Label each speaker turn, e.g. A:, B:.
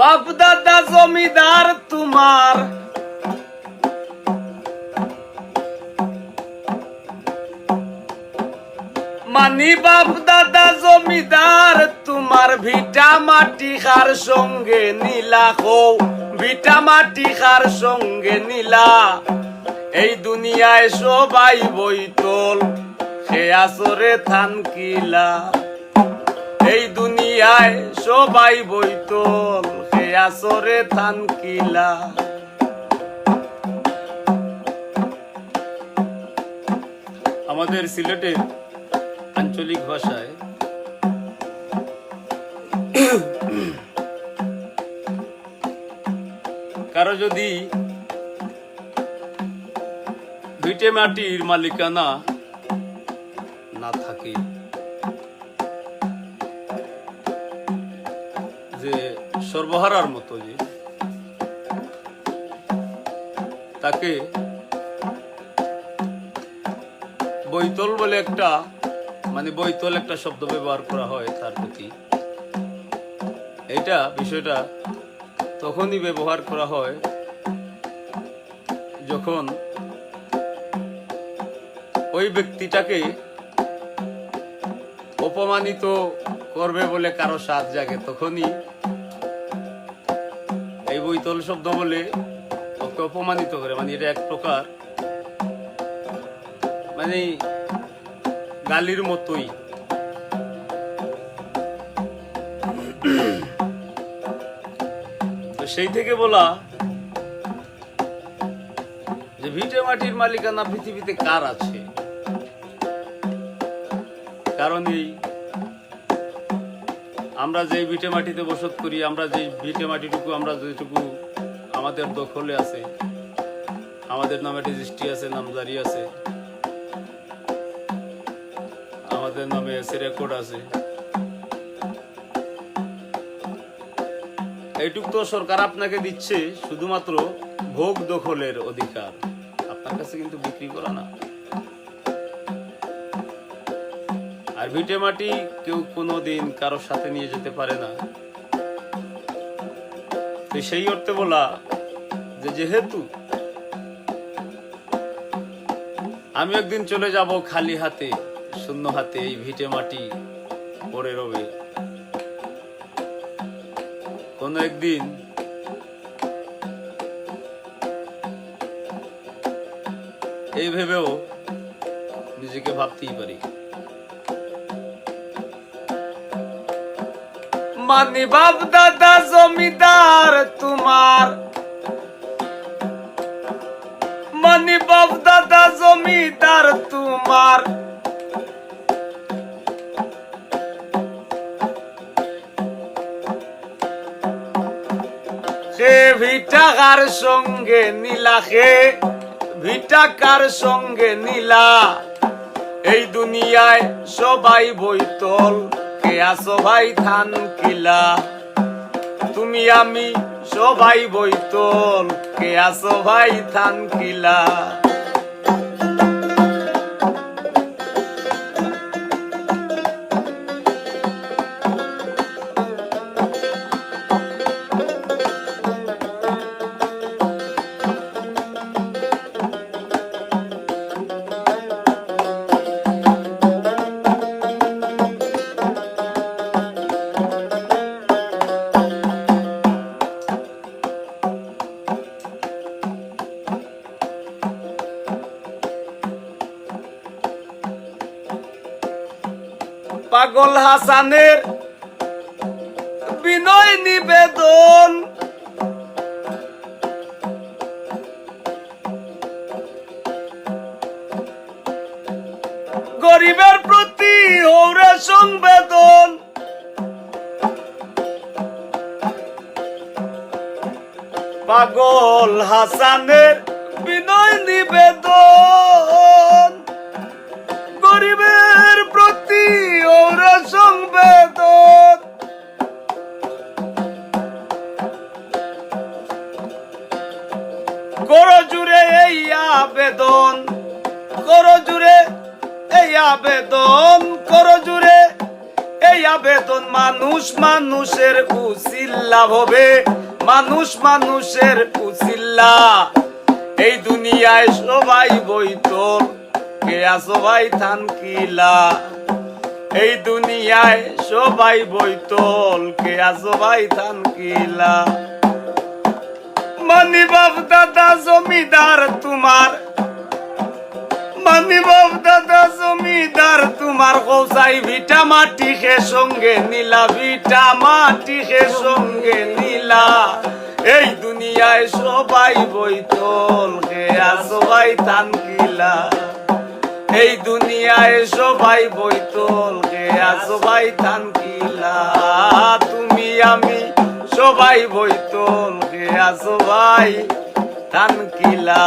A: বাপ দাদা জমিদার তোমার। মানি বাপ দাদা জমিদার তোমার, ভিটা মাটি খার সঙ্গে নীলা খো ভিটা মাটি খার সঙ্গে নীলা। এই দুনিয়ায় সবাই বইতল সে আসরে থানকিলা এই দুনিয়ায় সবাই বইতল আসরে থানকিলা আমাদের সিলেটের আঞ্চলিক ভাষায় কারও যদি ভিটে মাটির মালিকানা না থাকে যে সর্বহারার মতো যে তাকে বৈতল বলে একটা মানে বৈতল একটা শব্দ ব্যবহার করা হয় তার প্রতি। এটা বিষয়টা তখনই ব্যবহার করা হয় যখন ওই ব্যক্তিটাকে অপমানিত করবে বলে কারও স্বাদ জাগে, তখনই বৈতল শব্দ বলে ওকে অপমানিত করে মানে এটা এক প্রকার মানে গালির মতোই। তো সেই থেকে বলা যে ভিটে মাটির মালিকানা পৃথিবীতে কার আছে? কারণ এই আমরা যে ভিটে মাটিতে বসত করি, আমরা যে ভিটে মাটিটুকু, আমরা যেটুকু আমাদের দখলে আছে, আমাদের নামে রেজিস্ট্রি আছে, নামজারি আছে, আমাদের নামে এসে রেকর্ড আছে। এইটুক তো সরকার আপনাকে দিচ্ছে, শুধুমাত্র ভোগ দখলের অধিকার। আপনার কাছে কিন্তু বিক্রি করা না। আর ভিটে মাটি কেউ কোনো দিন কারোর সাথে নিয়ে যেতে পারে না। তো সেই অর্থে বলা যে যেহেতু আমি একদিন চলে যাব খালি হাতে, শূন্য হাতে এই ভিটে মাটি পড়ে রবে। কোনো একদিন এই ভেবেও নিজেকে ভাবতেই পারি। মানি বাপ দাদা জমিদার তোমার। মানি বাপ দাদা জমিদার তোমার। সে ভিটাকার সঙ্গে নীলা, সে ভিটাকার সঙ্গে নীলা। এই দুনিয়ায় সবাই বইতল কে আসো ভাই থান কিলা? তুমি আমি সবাই বইতল কে আসো ভাই থান কিলা? পাগল হাসানের বিনয় নিবেদন। গরিবের প্রতি ওরা সংবেদন। পাগল হাসানের বিনয় নিবেদন। করো জুড়ে এই আবেদন করো জুড়ে এই আবেদন করো জুড়ে এই
B: আবেদন। মানুষ মানুষের উচিল্লা হবে, মানুষ মানুষের উচিল্লা এই দুনিয়ায় সবাই বইতল কে আসো ভাই থানকিলা? এই দুনিয়ায় সবাই বইতল কে আসো ভাই থানকিলা? মানি দাদা জমিদার তোমার। মানি দাদা জমিদার তোমার। কৌসাই ভিটা মাটি খে সঙ্গে নীলা, ভিটা মাটি খে সঙ্গে নীলা। এই দুনিয়ায় সবাই বইতল কে আসবাই তানকিলা। এই দুনিয়ায় সবাই বইতল কে আসবাই তানকিলা। তুমি, আমি সবাই বইতল কে আসবাই তানকিলা